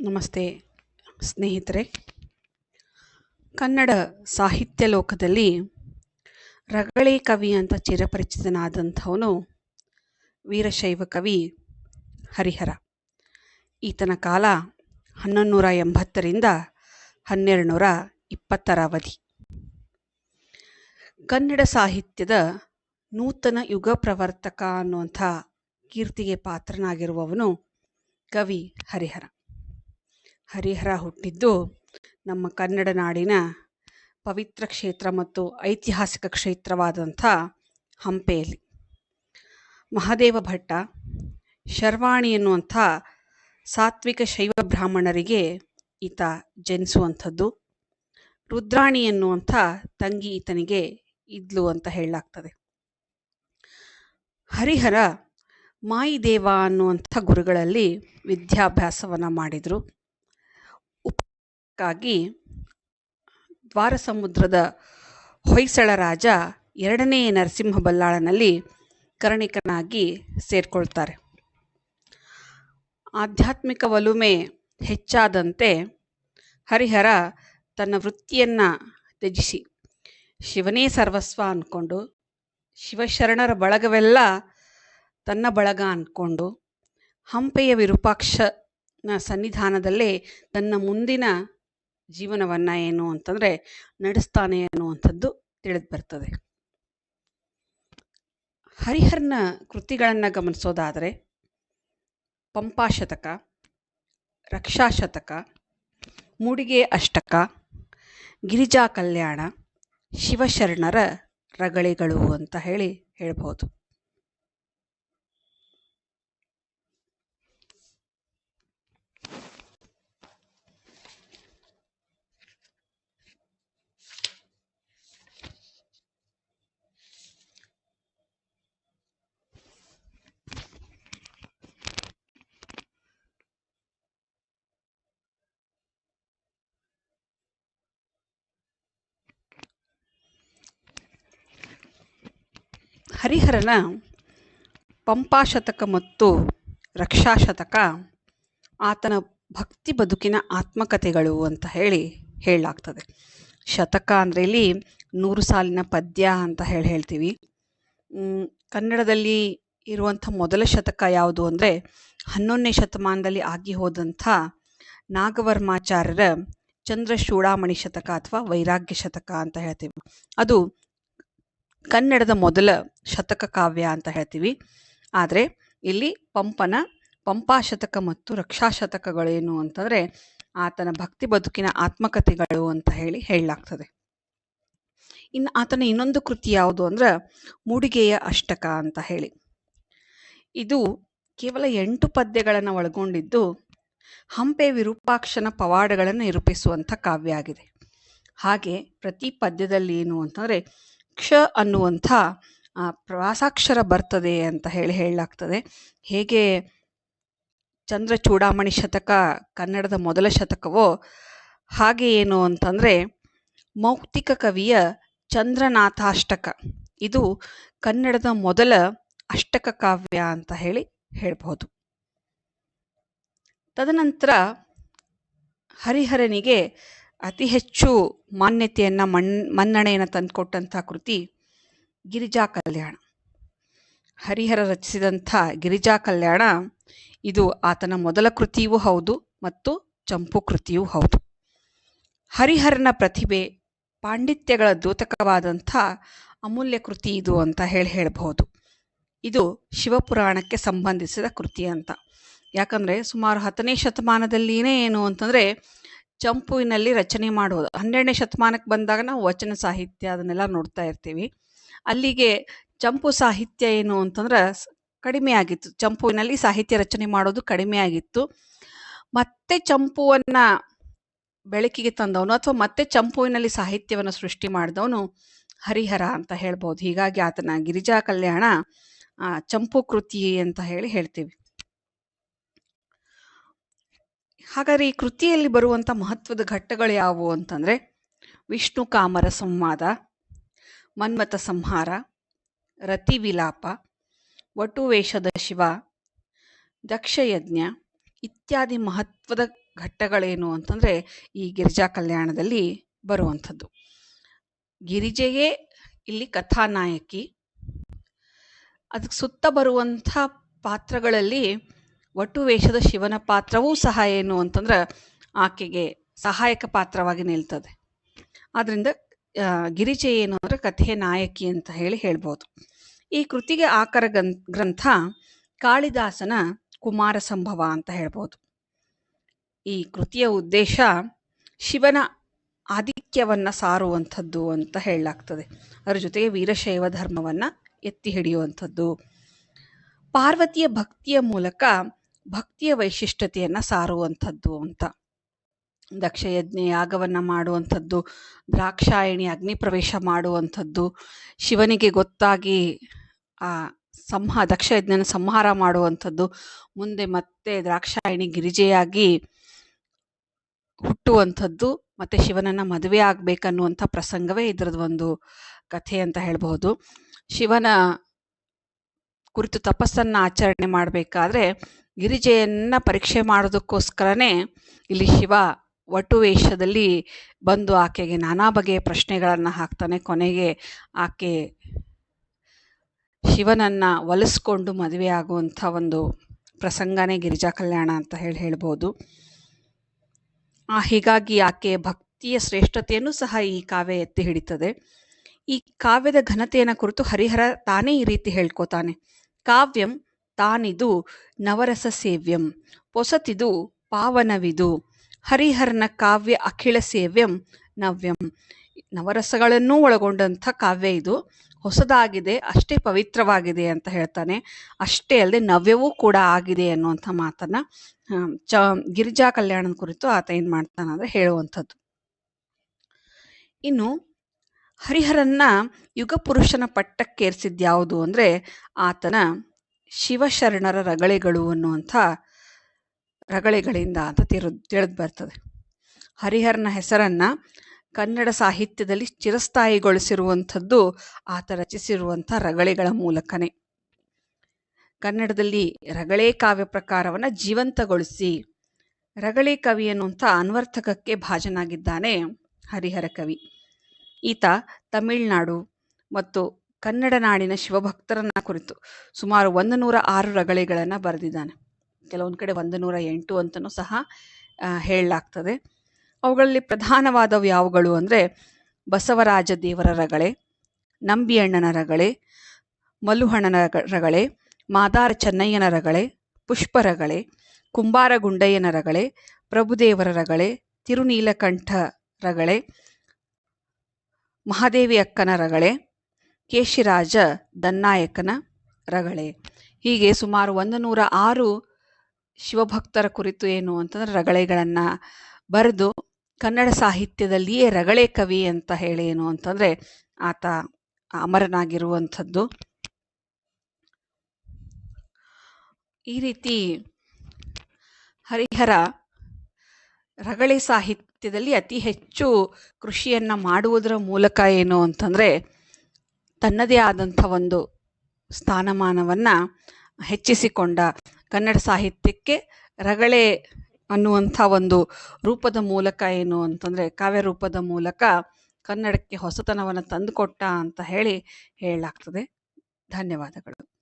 ನಮಸ್ತೆ, ಸ್ನೇಹಿತರೆ. ಕನ್ನಡ ಸಾಹಿತ್ಯ ಲೋಕದಲ್ಲಿ ರಗಳೆ ಕವಿ ಅಂತ ಚಿರಪರಿಚಿತನಾದಂಥವನು ವೀರಶೈವ ಕವಿ ಹರಿಹರ. ಈತನ ಕಾಲ ಹನ್ನೊಂದು ನೂರ ಎಂಬತ್ತರಿಂದ ಹನ್ನೆರಡು ನೂರ ಇಪ್ಪತ್ತರ ಅವಧಿ. ಕನ್ನಡ ಸಾಹಿತ್ಯದ ನೂತನ ಯುಗ ಪ್ರವರ್ತಕ ಅನ್ನುವಂಥ ಕೀರ್ತಿಗೆ ಪಾತ್ರನಾಗಿರುವವನು ಕವಿ ಹರಿಹರ. ಹರಿಹರ ಹುಟ್ಟಿದ್ದು ನಮ್ಮ ಕನ್ನಡ ನಾಡಿನ ಪವಿತ್ರ ಕ್ಷೇತ್ರ ಮತ್ತು ಐತಿಹಾಸಿಕ ಕ್ಷೇತ್ರವಾದಂಥ ಹಂಪೆಯಲ್ಲಿ. ಮಹಾದೇವ ಭಟ್ಟ ಶರ್ವಾಣಿ ಎನ್ನುವಂಥ ಸಾತ್ವಿಕ ಶೈವ ಬ್ರಾಹ್ಮಣರಿಗೆ ಈತ ಜನಿಸುವಂಥದ್ದು. ರುದ್ರಾಣಿ ಎನ್ನುವಂಥ ತಂಗಿ ಈತನಿಗೆ ಇದ್ಲು ಅಂತ ಹೇಳಲಾಗ್ತದೆ. ಹರಿಹರ ಮಾಯಿದೇವ ಅನ್ನುವಂಥ ಗುರುಗಳಲ್ಲಿ ವಿದ್ಯಾಭ್ಯಾಸವನ್ನು ಮಾಡಿದರು. ಉಪಕ್ಕಾಗಿ ದ್ವಾರ ಸಮುದ್ರದ ಹೊಯ್ಸಳ ರಾಜ ಎರಡನೇ ನರಸಿಂಹ ಬಲ್ಲಾಳನಲ್ಲಿ ಕರ್ಣಿಕನಾಗಿ ಸೇರಿಕೊಳ್ತಾರೆ. ಆಧ್ಯಾತ್ಮಿಕ ಒಲುಮೆ ಹೆಚ್ಚಾದಂತೆ ಹರಿಹರ ತನ್ನ ವೃತ್ತಿಯನ್ನು ತ್ಯಜಿಸಿ. ಶಿವನೇ ಸರ್ವಸ್ವ ಅಂದ್ಕೊಂಡು ಶಿವಶರಣರ ಬಳಗವೆಲ್ಲ ತನ್ನ ಬಳಗ ಅಂದ್ಕೊಂಡು ಹಂಪೆಯ ವಿರೂಪಾಕ್ಷನ ಸನ್ನಿಧಾನದಲ್ಲೇ ತನ್ನ ಮುಂದಿನ ಜೀವನವನ್ನು ಏನು ಅಂತಂದರೆ ನಡೆಸ್ತಾನೆ ಅನ್ನುವಂಥದ್ದು ತಿಳಿದು ಬರ್ತದೆ ಹರಿಹರನ ಕೃತಿಗಳನ್ನು ಗಮನಿಸೋದಾದರೆ ಪಂಪಾಶತಕ, ರಕ್ಷಾಶತಕ, ಮೂಡಿಗೆ ಅಷ್ಟಕ, ಗಿರಿಜಾ ಕಲ್ಯಾಣ, ಶಿವಶರಣರ ರಗಳೆಗಳು ಅಂತ ಹೇಳಿ ಹೇಳ್ಬೋದು ಹರಿಹರನ ಪಂಪಾಶತಕ ಮತ್ತು ರಕ್ಷಾಶತಕ, ಆತನ ಭಕ್ತಿ ಬದುಕಿನ ಆತ್ಮಕಥೆಗಳು ಅಂತ ಹೇಳಿ ಹೇಳಲಾಗ್ತದೆ. ಶತಕ ಅಂದರೆ ಇಲ್ಲಿ ನೂರು ಸಾಲಿನ ಪದ್ಯ ಅಂತ ಹೇಳಿ ಹೇಳ್ತೀವಿ. ಕನ್ನಡದಲ್ಲಿ ಇರುವಂಥ ಮೊದಲ ಶತಕ ಯಾವುದು ಅಂದರೆ ಹನ್ನೊಂದನೇ ಶತಮಾನದಲ್ಲಿ ಆಗಿ ಹೋದಂಥ ನಾಗವರ್ಮಾಚಾರ್ಯರ ಚಂದ್ರ ಚೂಡಾಮಣಿ ಶತಕ ಅಥವಾ ವೈರಾಗ್ಯ ಶತಕ ಅಂತ ಹೇಳ್ತೀವಿ. ಅದು ಕನ್ನಡದ ಮೊದಲ ಶತಕ ಕಾವ್ಯ ಅಂತ ಹೇಳ್ತೀವಿ. ಆದರೆ ಇಲ್ಲಿ ಪಂಪನ ಪಂಪಾಶತಕ ಮತ್ತು ರಕ್ಷಾಶತಕಗಳೇನು ಅಂತಂದರೆ ಆತನ ಭಕ್ತಿ ಬದುಕಿನ ಆತ್ಮಕಥೆಗಳು ಅಂತ ಹೇಳಿ ಹೇಳಲಾಗ್ತದೆ. ಇನ್ನು ಆತನ ಇನ್ನೊಂದು ಕೃತಿ ಯಾವುದು ಅಂದ್ರೆ ಮೂಡಿಗೆಯ ಅಷ್ಟಕ ಅಂತ ಹೇಳಿ. ಇದು ಕೇವಲ ಎಂಟು ಪದ್ಯಗಳನ್ನು ಒಳಗೊಂಡಿದ್ದು ಹಂಪೆ ವಿರೂಪಾಕ್ಷನ ಪವಾಡಗಳನ್ನು ನಿರೂಪಿಸುವಂಥ ಕಾವ್ಯ ಆಗಿದೆ. ಹಾಗೆ ಪ್ರತಿ ಪದ್ಯದಲ್ಲಿ ಏನು ಅಂತಂದರೆ ಕ್ಷ ಅನ್ನುವಂಥ ಪ್ರವಾಸಾಕ್ಷರ ಬರ್ತದೆ ಅಂತ ಹೇಳಿ ಹೇಳಲಾಗ್ತದೆ. ಹೇಗೆ ಚಂದ್ರ ಚೂಡಾಮಣಿ ಶತಕ ಕನ್ನಡದ ಮೊದಲ ಶತಕವೋ ಹಾಗೆ ಏನು ಅಂತಂದರೆ, ಮೌಕ್ತಿಕ ಕವಿಯ ಚಂದ್ರನಾಥಾಷ್ಟಕ. ಇದು ಕನ್ನಡದ ಮೊದಲ ಅಷ್ಟಕ ಕಾವ್ಯ ಅಂತ ಹೇಳಿ ಹೇಳ್ಬೋದು ತದನಂತರ ಹರಿಹರನಿಗೆ ಅತಿ ಹೆಚ್ಚು ಮಾನ್ಯತೆಯನ್ನು ಮಣ್, ಮನ್ನಣೆಯನ್ನು ತಂದುಕೊಟ್ಟಂಥ ಕೃತಿ ಗಿರಿಜಾ ಕಲ್ಯಾಣ. ಹರಿಹರ ರಚಿಸಿದಂಥ ಗಿರಿಜಾ ಕಲ್ಯಾಣ ಇದು ಆತನ ಮೊದಲ ಕೃತಿಯೂ ಹೌದು ಮತ್ತು ಚಂಪು ಕೃತಿಯೂ ಹೌದು. ಹರಿಹರನ ಪ್ರತಿಭೆ ಪಾಂಡಿತ್ಯಗಳ ದ್ಯೋತಕವಾದಂಥ ಅಮೂಲ್ಯ ಕೃತಿ ಇದು ಅಂತ ಹೇಳಿ ಹೇಳಬಹುದು. ಇದು ಶಿವಪುರಾಣಕ್ಕೆ ಸಂಬಂಧಿಸಿದ ಕೃತಿ ಅಂತ. ಯಾಕಂದರೆ ಸುಮಾರು ಹತ್ತನೇ ಶತಮಾನದಲ್ಲಿನೇ ಏನು ಅಂತಂದರೆ ಚಂಪುವಿನಲ್ಲಿ ರಚನೆ ಮಾಡೋದು ಹನ್ನೆರಡನೇ ಶತಮಾನಕ್ಕೆ ಬಂದಾಗ ನಾವು ವಚನ ಸಾಹಿತ್ಯ ಅದನ್ನೆಲ್ಲ ನೋಡ್ತಾ ಇರ್ತೀವಿ. ಅಲ್ಲಿಗೆ ಚಂಪು ಸಾಹಿತ್ಯ ಏನು ಅಂತಂದ್ರೆ ಕಡಿಮೆ ಆಗಿತ್ತು. ಚಂಪುವಿನಲ್ಲಿ ಸಾಹಿತ್ಯ ರಚನೆ ಮಾಡೋದು ಕಡಿಮೆ ಆಗಿತ್ತು. ಮತ್ತೆ ಚಂಪುವನ್ನು ಬೆಳಕಿಗೆ ತಂದವನು ಅಥವಾ ಮತ್ತೆ ಚಂಪುವಿನಲ್ಲಿ ಸಾಹಿತ್ಯವನ್ನು ಸೃಷ್ಟಿ ಮಾಡಿದವನು ಹರಿಹರ ಅಂತ ಹೇಳ್ಬೋದು. ಹೀಗಾಗಿ ಆತನ ಗಿರಿಜಾ ಕಲ್ಯಾಣ ಚಂಪು ಕೃತಿ ಅಂತ ಹೇಳಿ ಹೇಳ್ತೀವಿ. ಹಾಗಾದರೆ ಈ ಕೃತಿಯಲ್ಲಿ ಬರುವಂಥ ಮಹತ್ವದ ಘಟ್ಟಗಳು ಯಾವುವು ಅಂತಂದರೆ, ವಿಷ್ಣು ಕಾಮರ ಸಂವಾದ, ಮನ್ಮಥ ಸಂಹಾರ, ರತಿ ವಿಲಾಪ ವಟುವೇಷದ ಶಿವ, ದಕ್ಷಯಜ್ಞ ಇತ್ಯಾದಿ ಮಹತ್ವದ ಘಟ್ಟಗಳೇನು ಅಂತಂದರೆ ಈ ಗಿರಿಜಾ ಕಲ್ಯಾಣದಲ್ಲಿ ಬರುವಂಥದ್ದು. ಗಿರಿಜೆಯೇ ಇಲ್ಲಿ ಕಥಾನಾಯಕಿ. ಅದಕ್ಕೆ ಸುತ್ತ ಬರುವಂಥ ಪಾತ್ರಗಳಲ್ಲಿ ಒಟ್ಟು ವೇಷದ ಶಿವನ ಪಾತ್ರವೂ ಸಹ ಏನು ಅಂತಂದ್ರೆ ಆಕೆಗೆ ಸಹಾಯಕ ಪಾತ್ರವಾಗಿ ನಿಲ್ತದೆ. ಆದ್ದರಿಂದ ಗಿರಿಜೆ ಏನು ಅಂದ್ರೆ ಕಥೆಯ ನಾಯಕಿ ಅಂತ ಹೇಳಿ ಹೇಳ್ಬೋದು. ಈ ಕೃತಿಗೆ ಆಕರ ಗ್ರಂಥ ಕಾಳಿದಾಸನ ಕುಮಾರ ಸಂಭವ ಅಂತ ಹೇಳ್ಬೋದು. ಈ ಕೃತಿಯ ಉದ್ದೇಶ ಶಿವನ ಆಧಿಕ್ಯವನ್ನು ಸಾರುವಂಥದ್ದು ಅಂತ ಹೇಳಲಾಗ್ತದೆ. ಅದರ ಜೊತೆಗೆ ವೀರಶೈವ ಧರ್ಮವನ್ನು ಎತ್ತಿ ಹಿಡಿಯುವಂಥದ್ದು. ಪಾರ್ವತಿಯ ಭಕ್ತಿಯ ಮೂಲಕ ಭಕ್ತಿಯ ವೈಶಿಷ್ಟ್ಯತೆಯನ್ನು ಸಾರುವಂಥದ್ದು ಅಂತ. ದಕ್ಷಯಜ್ಞ ಯಾಗವನ್ನು ಮಾಡುವಂಥದ್ದು, ದ್ರಾಕ್ಷಾಯಣಿ ಅಗ್ನಿ ಪ್ರವೇಶ ಮಾಡುವಂಥದ್ದು, ಶಿವನಿಗೆ ಗೊತ್ತಾಗಿ ಆ ಸಂಹ, ದಕ್ಷಯಜ್ಞನ ಸಂಹಾರ ಮಾಡುವಂಥದ್ದು, ಮುಂದೆ ಮತ್ತೆ ದ್ರಾಕ್ಷಾಯಣಿ ಗಿರಿಜೆಯಾಗಿ ಹುಟ್ಟುವಂಥದ್ದು, ಮತ್ತು ಶಿವನನ್ನು ಮದುವೆ ಆಗಬೇಕನ್ನುವಂಥ ಪ್ರಸಂಗವೇ ಇದ್ರದ್ದು ಒಂದು ಕಥೆ ಅಂತ ಹೇಳಬಹುದು. ಶಿವನ ಕುರಿತು ತಪಸ್ಸನ್ನು ಆಚರಣೆ ಮಾಡಬೇಕಾದ್ರೆ ಗಿರಿಜೆಯನ್ನು ಪರೀಕ್ಷೆ ಮಾಡೋದಕ್ಕೋಸ್ಕರನೇ ಇಲ್ಲಿ ಶಿವ ವಟು ವೇಷದಲ್ಲಿ ಬಂದು ಆಕೆಗೆ ನಾನಾ ಬಗೆಯ ಪ್ರಶ್ನೆಗಳನ್ನು ಹಾಕ್ತಾನೆ. ಕೊನೆಗೆ ಆಕೆ ಶಿವನನ್ನ ಒಲಿಸ್ಕೊಂಡು ಮದುವೆ ಆಗುವಂಥ ಒಂದು ಪ್ರಸಂಗನೇ ಗಿರಿಜಾ ಕಲ್ಯಾಣ ಅಂತ ಹೇಳಿ ಹೇಳ್ಬೋದು. ಆ, ಹೀಗಾಗಿ ಆಕೆ ಭಕ್ತಿಯ ಶ್ರೇಷ್ಠತೆಯನ್ನು ಸಹ ಈ ಕಾವ್ಯ ಎತ್ತಿ ಹಿಡಿತದೆ. ಈ ಕಾವ್ಯದ ಘನತೆಯನ್ನು ಕುರಿತು ಹರಿಹರ ತಾನೇ ಈ ರೀತಿ ಹೇಳ್ಕೊತಾನೆ. ಕಾವ್ಯಂ ತಾನಿದು ನವರಸ ಸೇವ್ಯಂ, ಪೊಸತಿದು ಪಾವನವಿದು, ಹರಿಹರನ ಕಾವ್ಯ ಅಖಿಳ ಸೇವ್ಯಂ ನವ್ಯಂ. ನವರಸಗಳನ್ನೂ ಒಳಗೊಂಡಂಥ ಕಾವ್ಯ ಇದು. ಹೊಸದಾಗಿದೆ, ಅಷ್ಟೇ ಪವಿತ್ರವಾಗಿದೆ ಅಂತ ಹೇಳ್ತಾನೆ. ಅಷ್ಟೇ ಅಲ್ಲದೆ ನವ್ಯವೂ ಕೂಡ ಆಗಿದೆ ಅನ್ನುವಂಥ ಮಾತನ್ನ ಚ, ಗಿರಿಜಾ ಕಲ್ಯಾಣದ ಕುರಿತು ಆತ ಏನು ಮಾಡ್ತಾನೆ ಅಂದರೆ ಹೇಳುವಂಥದ್ದು. ಇನ್ನು ಹರಿಹರನ್ನ ಯುಗಪುರುಷನ ಪಟ್ಟಕ್ಕೇರಿಸಿದ್ದು ಯಾವುದು ಅಂದರೆ ಆತನ ಶಿವಶರಣರ ರಗಳೆಗಳು ಅನ್ನುವಂಥ ರಗಳೆಗಳಿಂದ ಅಂತ ತಿರು, ತಿಳಿದು ಬರ್ತದೆ. ಹರಿಹರನ ಹೆಸರನ್ನು ಕನ್ನಡ ಸಾಹಿತ್ಯದಲ್ಲಿ ಚಿರಸ್ಥಾಯಿಗೊಳಿಸಿರುವಂಥದ್ದು ಆತ ರಚಿಸಿರುವಂಥ ರಗಳೆಗಳ ಮೂಲಕನೇ. ಕನ್ನಡದಲ್ಲಿ ರಗಳೆ ಕಾವ್ಯ ಪ್ರಕಾರವನ್ನು ಜೀವಂತಗೊಳಿಸಿ ರಗಳೆ ಕವಿ ಅನ್ನುವಂಥ ಅನ್ವರ್ಥಕಕ್ಕೆ ಭಾಜನಾಗಿದ್ದಾನೆ ಹರಿಹರ ಕವಿ. ಈತ ತಮಿಳುನಾಡು ಮತ್ತು ಕನ್ನಡ ನಾಡಿನ ಶಿವಭಕ್ತರನ್ನ ಕುರಿತು ಸುಮಾರು ಒಂದು ನೂರ ಆರು ರಗಳೆಗಳನ್ನು ಬರೆದಿದ್ದಾನೆ. ಕೆಲವೊಂದು ಕಡೆ ಒಂದು ನೂರ ಎಂಟು ಅಂತಲೂ ಸಹ ಹೇಳಲಾಗ್ತದೆ. ಅವುಗಳಲ್ಲಿ ಪ್ರಧಾನವಾದವು ಯಾವುಗಳು ಅಂದರೆ, ಬಸವರಾಜ ದೇವರ ರಗಳೆ, ನಂಬಿಯಣ್ಣನ ರಗಳೆ ಮಲ್ಲುಹಣ್ಣನ ರಗ- ರಗಳೆ, ಮಾದಾರ ಚೆನ್ನಯ್ಯನ ರಗಳೆ, ಪುಷ್ಪರಗಳೆ, ಕುಂಬಾರ ಗುಂಡಯ್ಯನ ರಗಳೆ, ಪ್ರಭುದೇವರ ರಗಳೆ, ತಿರುನೀಲಕಂಠ ರಗಳೆ ಮಹಾದೇವಿ ಅಕ್ಕನ ರಗಳೆ ಕೇಶಿರಾಜ ದನ್ನಾಯಕನ ರಗಳೆ. ಹೀಗೆ ಸುಮಾರು ಒಂದು ನೂರ ಆರು ಶಿವಭಕ್ತರ ಕುರಿತು ಏನು ಅಂತಂದ್ರೆ ರಗಳೆಗಳನ್ನು ಬರೆದು ಕನ್ನಡ ಸಾಹಿತ್ಯದಲ್ಲಿಯೇ ರಗಳೆ ಕವಿ ಅಂತ ಹೇಳಿ ಏನು ಅಂತಂದರೆ ಆತ ಅಮರನಾಗಿರುವಂಥದ್ದು. ಈ ರೀತಿ ಹರಿಹರ ರಗಳೆ ಸಾಹಿತ್ಯದಲ್ಲಿ ಅತಿ ಹೆಚ್ಚು ಕೃಷಿಯನ್ನು ಮಾಡುವುದರ ಮೂಲಕ ಏನು ಅಂತಂದರೆ ತನ್ನದೇ ಆದಂಥ ಒಂದು ಸ್ಥಾನಮಾನವನ್ನು ಹೆಚ್ಚಿಸಿಕೊಂಡ ಕನ್ನಡ ಸಾಹಿತ್ಯಕ್ಕೆ ರಗಳೆ ಅನ್ನುವಂಥ ಒಂದು ರೂಪದ ಮೂಲಕ ಏನು ಅಂತಂದರೆ ಕಾವ್ಯ ರೂಪದ ಮೂಲಕ ಕನ್ನಡಕ್ಕೆ ಹೊಸತನವನ್ನು ತಂದುಕೊಟ್ಟ ಅಂತ ಹೇಳಿ ಹೇಳಲಾಗ್ತದೆ. ಧನ್ಯವಾದಗಳು.